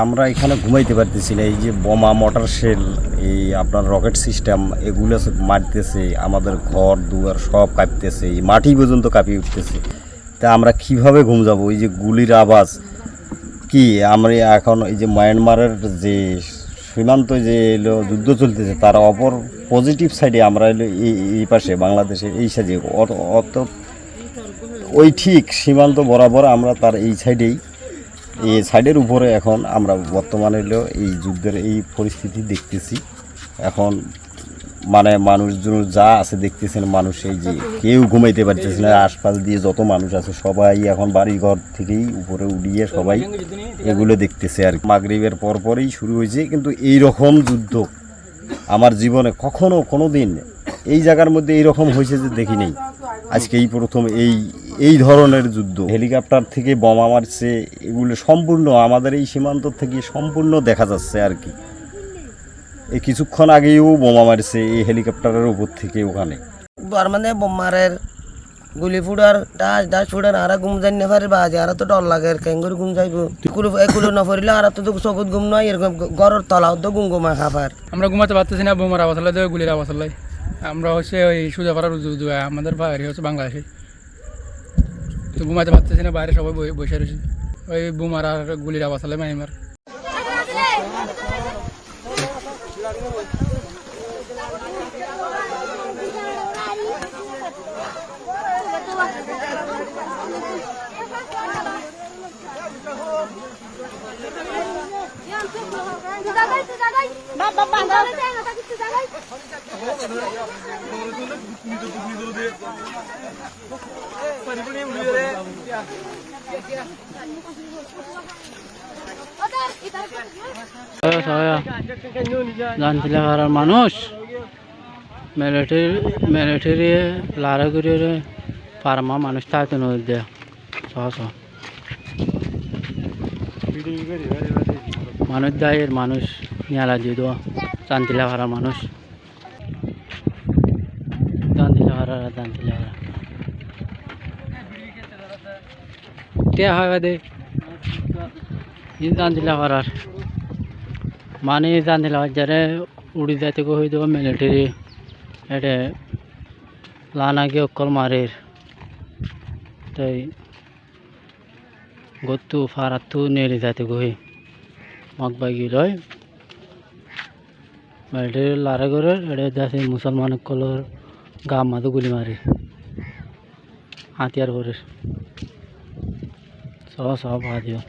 আমরা এখানে ঘুমাইতে পারতেছি না, এই যে বোমা, মোটর শেল এই আপনার রকেট সিস্টেম, এগুলো মারতেছে, আমাদের ঘর, দুয়ার সব কাঁপতেছে, এই মাটি পর্যন্ত কাঁপিয়ে উঠতেছে। তা আমরা কীভাবে ঘুম যাব? ওই যে গুলির আওয়াজ, কি আমরা এখন এই যে মায়ানমারের যে সীমান্ত যে এলো, যুদ্ধ চলতেছে, তার অপর পজিটিভ সাইডে আমরা এলো, এই এই পাশে বাংলাদেশে এই সাইডে, অত অত, ওই ঠিক সীমান্ত বরাবর আমরা তার এই সাইডেই এই সাইডের উপরে এখন আমরা বর্তমানে এই যুদ্ধের এই পরিস্থিতি দেখতেছি এখন মানে মানুষজন যা আছে দেখতেছেন, মানুষ এই যে কেউ ঘুমাইতে পারতেছে না, আশপাশ দিয়ে যত মানুষ আছে সবাই এখন বাড়ি ঘর থেকেই উপরে উড়িয়ে সবাই এগুলো দেখতেছে আর। মাগরিবের পর পরেই শুরু হয়েছে, কিন্তু এই রকম যুদ্ধ আমার জীবনে কখনো কোনো দিন এই জায়গার মধ্যে এই রকম হয়েছে যে দেখি নেই আজকে এই প্রথম এই এই ধরনের যুদ্ধ। হেলিকপ্টার থেকে বোমা মারছে এগুলো সম্পূর্ণ আমাদের এই সীমান্ত থেকে সম্পূর্ণ দেখা যাচ্ছে আর কি। এই কিছুক্ষণ আগেও বোমা মারছে এই হেলিকপ্টারের উপর থেকে ওখানে। বার মানে বোমারের গুলি ফুটার ডাস ডাস ফুটার আর ঘুম যাই না পারে বাজে আর তো ডর লাগে কেন করে ঘুম যাইব। এগুলো এগুলো না পড়লে আর তো চকুত ঘুম নয় এরকম ঘরের তলাও তো ঘুম ঘুমা খাবার। আমরা ঘুমাতে পারতেছি না বোমার আওয়াজ হলে গুলির আওয়াজ হলে। আমরা হচ্ছে ওই সুজাপাড়ার আমাদের বাইরে হচ্ছে বাংলাদেশে। তো ঘুমাতে পারতেছি না, বাইরে সবাই বই- বসে রয়েছে। ওই বোমার আর গুলির আওয়াজ হলে মাইমার। জানছিলে পারার মানুষ মিলিটারি মিলিটারি লারা পারমা মানুষ থাকতে নদী দেয় সহ সহ মানুষ দায়ের মানুষ নিয়ালা দিয়ে দেওয়া জানতিলা পারার মানুষ জানতিলা পারার জানতিলা পারা কে হয় বাদে? জানতিলা পারার মানে জানিলা যারা উড়ি যাইতে কই দেবো মিলিটারি এটা লানাকে অকল মারের। তাই গত্তু ফারাতু নেড়ে যাইতে কই মগ বাগি লয়। মিলিটারি লারা করে এটা যাচ্ছে মুসলমান কলর গাম মাদু গুলি মারে হাতিয়ার করে সব সব ভাদিও